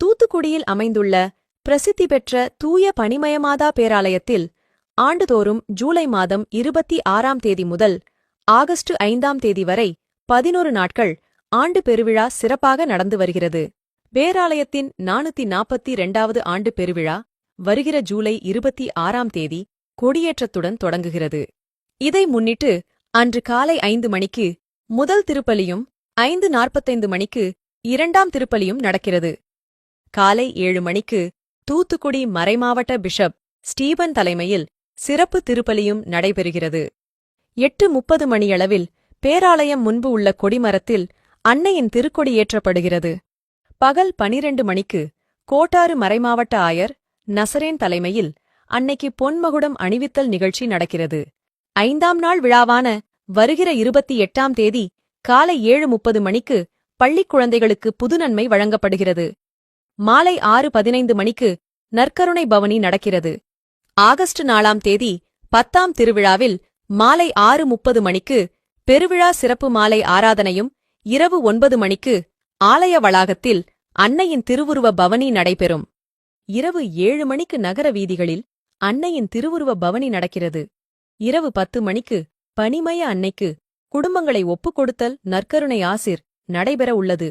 தூத்துக்குடியில் அமைந்துள்ள பிரசித்தி பெற்ற தூய பனிமயமாதா பேராலயத்தில் ஆண்டுதோறும் ஜூலை மாதம் இருபத்தி ஆறாம் தேதி முதல் ஆகஸ்ட் ஐந்தாம் தேதி வரை பதினொரு நாட்கள் ஆண்டு பெருவிழா சிறப்பாக நடந்து வருகிறது. பேராலயத்தின் நானூத்தி நாற்பத்தி இரண்டாவது ஆண்டு பெருவிழா வருகிற ஜூலை இருபத்தி ஆறாம் தேதி கொடியேற்றத்துடன் தொடங்குகிறது. இதை முன்னிட்டு அன்று காலை ஐந்து மணிக்கு முதல் திருப்பலியும் ஐந்து நாற்பத்தைந்து மணிக்கு இரண்டாம் திருப்பலியும் நடக்கிறது. காலை ஏழு மணிக்கு தூத்துக்குடி மறைமாவட்ட பிஷப் ஸ்டீபன் தலைமையில் சிறப்பு திருப்பலியும் நடைபெறுகிறது. எட்டு முப்பது மணியளவில் பேராலயம் முன்பு உள்ள கொடிமரத்தில் அன்னையின் திருக்கொடி ஏற்றப்படுகிறது. பகல் பனிரெண்டு மணிக்கு கோட்டாறு மறைமாவட்ட ஆயர் நசரேன் தலைமையில் அன்னைக்கு பொன்மகுடம் அணிவித்தல் நிகழ்ச்சி நடக்கிறது. ஐந்தாம் நாள் விழாவான வருகிற இருபத்தி எட்டாம் தேதி காலை ஏழு முப்பது மணிக்கு பள்ளிக் குழந்தைகளுக்கு புதுநன்மை வழங்கப்படுகிறது. மாலை ஆறு பதினைந்து மணிக்கு நற்கருணை பவனி நடக்கிறது. ஆகஸ்ட் நாலாம் தேதி பத்தாம் திருவிழாவில் மாலை ஆறு முப்பது மணிக்கு பெருவிழா சிறப்பு மாலை ஆராதனையும் இரவு ஒன்பது மணிக்கு ஆலய வளாகத்தில் அன்னையின் திருவுருவ பவனி நடைபெறும். இரவு ஏழு மணிக்கு நகர வீதிகளில் அன்னையின் திருவுருவ பவனி நடக்கிறது. இரவு பத்து மணிக்கு பனிமய அன்னைக்கு குடும்பங்களை ஒப்புக் கொடுத்தல் நற்கருணை ஆசிர் நடைபெற உள்ளது.